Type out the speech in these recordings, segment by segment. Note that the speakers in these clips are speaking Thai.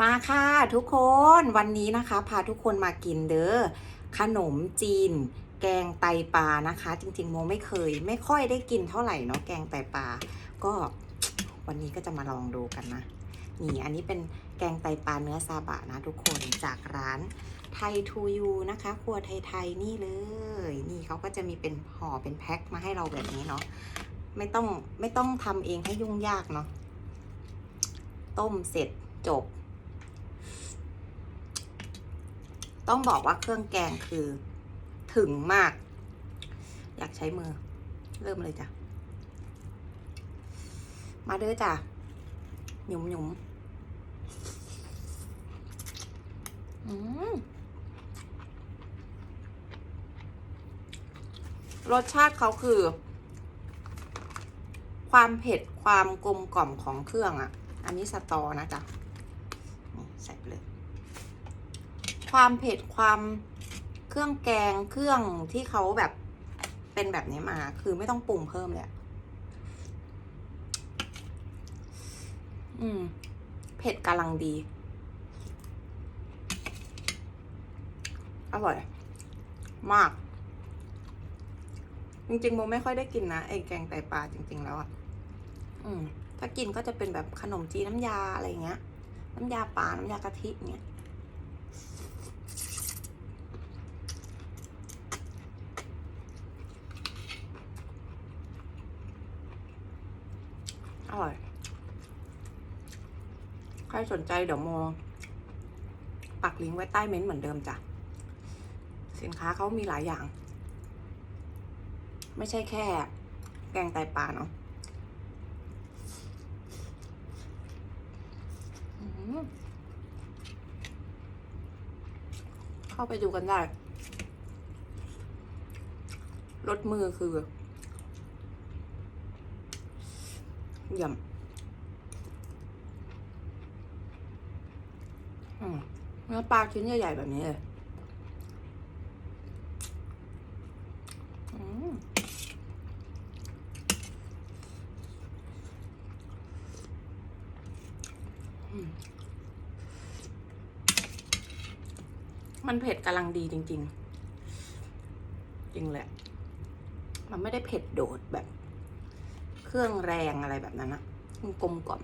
มาค่ะทุกคนวันนี้นะคะ พาทุกคนมากินเด้อขนมจีน แกงไตปลานะคะ จริงๆโมไม่เคย ไม่ค่อยได้กินเท่าไหร่เนาะแกงไตปลาก็วันนี้ก็จะมาลองดูกันนะนี่อันนี้เป็นแกงไตปลาเนื้อซาบะนะทุกคนจากร้านไทยทูยูนะคะครัวไทยๆนี่เลย นี่เขาก็จะมีเป็นห่อเป็นแพ็คมาให้เราแบบนี้เนาะ ไม่ต้องไม่ต้องทำเองให้ยุ่งยากเนาะต้มเสร็จจบ ต้องบอกว่าเครื่องแกงคือถึงมาก อยากใช้มือ เริ่มเลยจ้ะ มาเด้อจ้ะ หยุมหยุมอืมรสชาติเขาคือ ความเผ็ดความกลมกล่อมของเครื่องอะ่ะ อันนี้สตอนะจ๊ะใส่ไปเลย ความเผ็ดความเครื่องแกงเครื่องที่เขาแบบเป็นแบบนี้มา คือไม่ต้องปรุงเพิ่มเลยอืม เผ็ดกำลังดี อร่อย มาก จริงๆโมไม่ค่อยได้กินนะไอ้แกงไตปลาจริง ๆ แล้วอะอืม ถ้ากินก็จะเป็นแบบขนมจีนน้ำยาอะไรเงี้ย น้ำยาปลา น้ำยากะทิเงี้ยอร่อย ใครสนใจเดี๋ยวโมปักลิงก์ไว้ใต้เม้นต์เหมือนเดิมจ้ะ สินค้าเขามีหลายอย่าง ไม่ใช่แค่ แกงไตปลาเนาะเข้าไปดูกันได้รถมือคือเยี่ยมอืมเนื้อปลาชิ้นใหญ่ๆแบบนี้เลยอืมอืม มันเผ็ดกำลังดีจริง ๆ จริงแหละ มันไม่ได้เผ็ดโดดแบบ เครื่องแรงอะไรแบบนั้นอะมันกลมกล่อม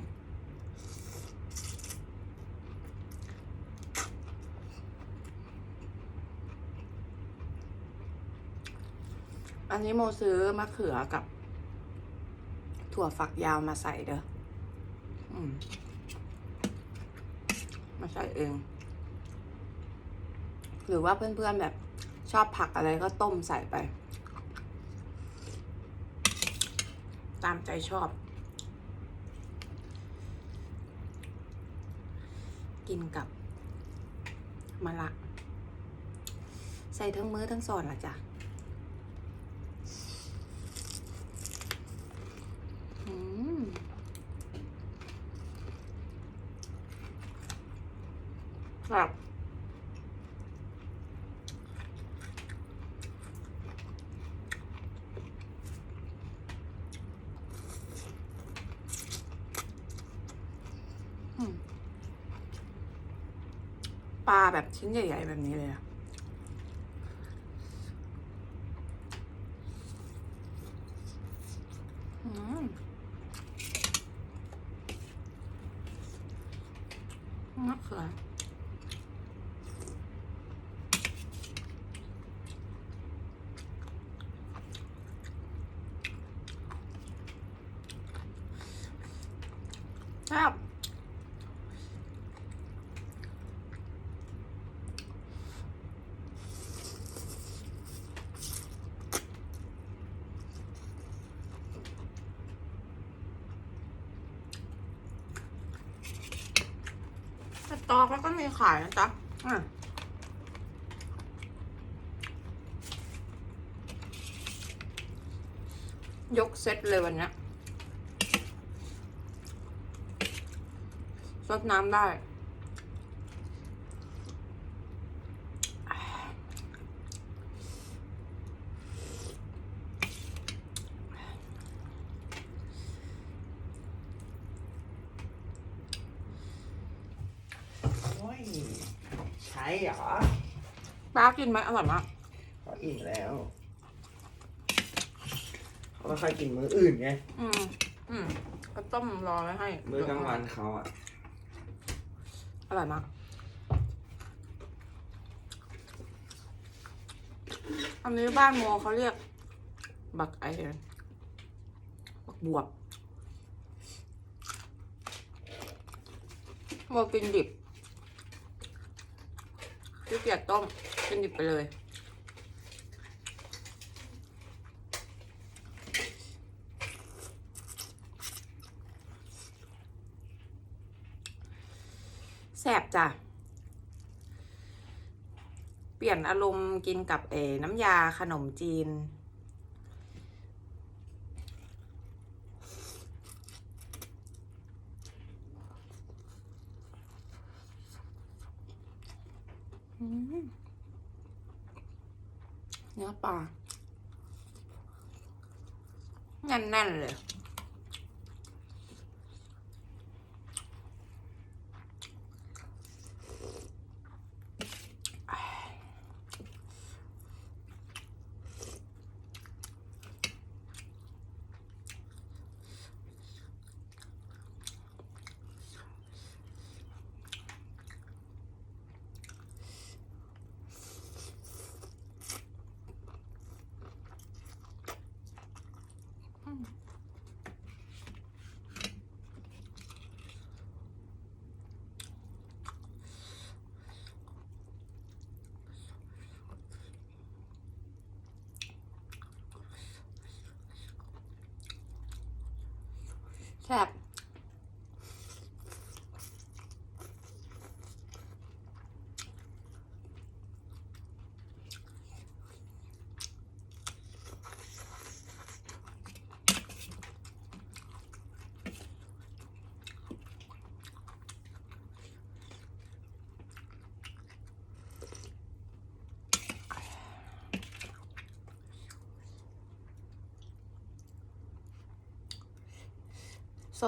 อันนี้โมซื้อมะเขือกับ ถั่วฝักยาวมาใส่เด้อ อืม มาใส่เอง หรือว่าเพื่อนๆแบบชอบผักอะไรก็ต้มใส่ไป ตามใจชอบ กินกับมะละ ใส่ทั้งมือทั้งซอนละจ้ะอืมครับอืม ปลาแบบชิ้นใหญ่ ๆ แบบนี้เลยอะอืมมะเขือแซ่บ ตอเขาก็มีขายนะจ๊ะอะยกเซตเลยวันนี้ซดน้ำได้ เหรอป้ากินไหมอร่อยมากเขาอิ่มแล้วเขาไม่ค่อยกินมื้ออื่นไงอืมอืมก็ต้มรอไว้ให้มื้อกลางวันเขาอะอร่อยมากอันนี้บ้านโมเขาเรียก บักไอบักบวบโมกินดิบ ขี้เกียจต้มกินดิบไปเลย แสบจ้ะ เปลี่ยนอารมณ์กินกับเออน้ำยาขนมจีน เนื้อปลาแน่นๆเลย แซ่บ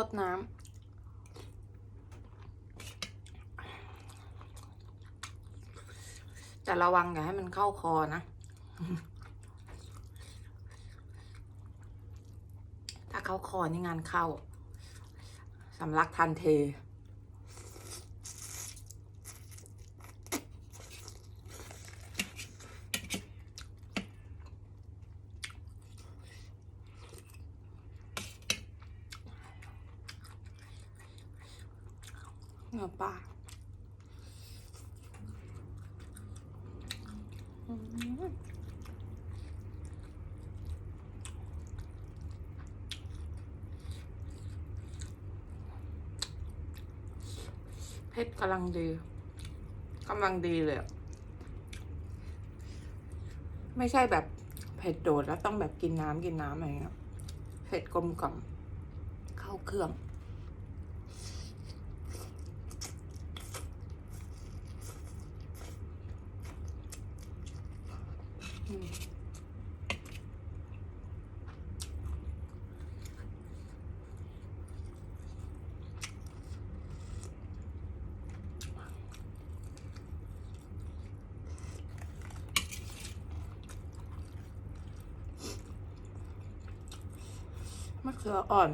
ดน้ำแต่ระวังอย่าให้มันเข้าคอนะ ถ้าเข้าคอนี่งานเข้า สำลักทันเท เนื้อปลาเผ็ดกำลังดีกำลังดีเลยไม่ใช่แบบเผ็ดโดดแล้วต้องแบบกินน้ำกินน้ำอะไรเงี้ยเผ็ดกลมกล่อมเข้าเครื่อง อืมืออ่อน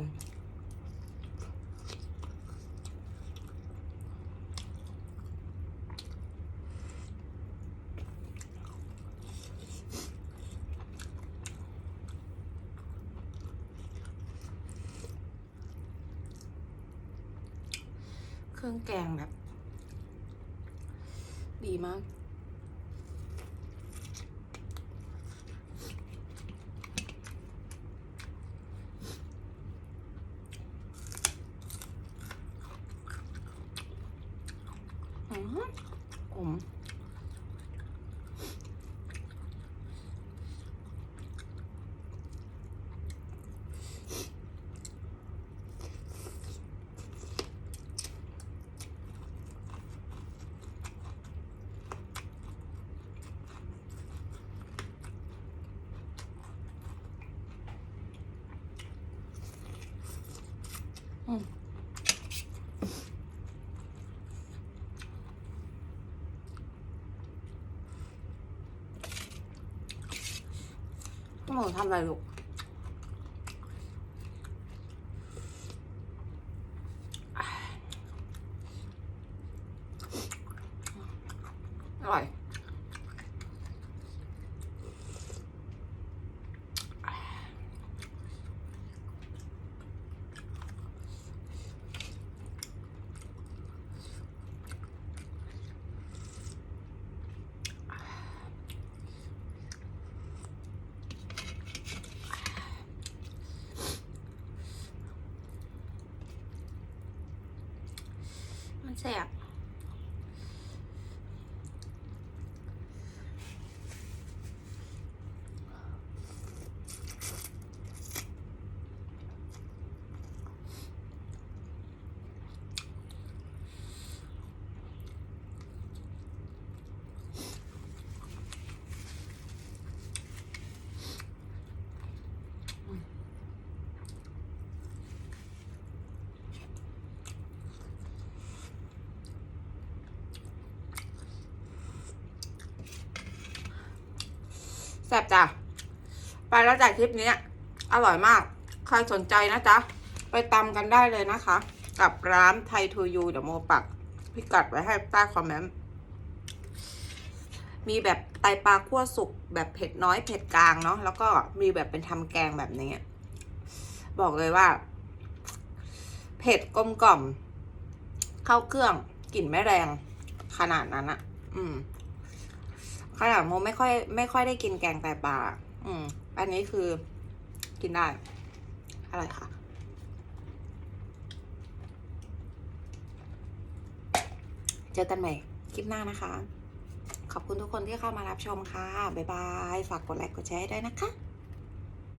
เครื่องแกงแบบ ดีมาก อือหือผมอื หนูทำอะไรลูกอร่อย มั ซ่บจ้ะ ไปแล้วจากคลิปนี้ อร่อยมาก ใครสนใจนะจ๊ะ ไปตำกันได้เลยนะคะ กับร้านไทยทูยูเดี๋ยวโมปัก พิกัดไว้ให้ใต้คอมเมนต์ มีแบบไตปลาคั่วสุก แบบเผ็ดน้อยเผ็ดกลางเนาะ แล้วก็มีแบบเป็นทำแกงแบบนี้ บอกเลยว่า เผ็ดกลมกล่อม เข้าเครื่องกลิ่นไม่แรง ขนาดนั้นอะอืม ขนาดโมไม่ค่อยไม่ค่อยได้กินแกงไตปลาอืม อันนี้คือกินได้อะไรคะเจอกันใหม่คลิปหน้านะคะ ขอบคุณทุกคนที่เข้ามารับชมค่ะ บ๊ายบาย ฝากกดไลค์กดแชร์ให้ด้วยนะคะ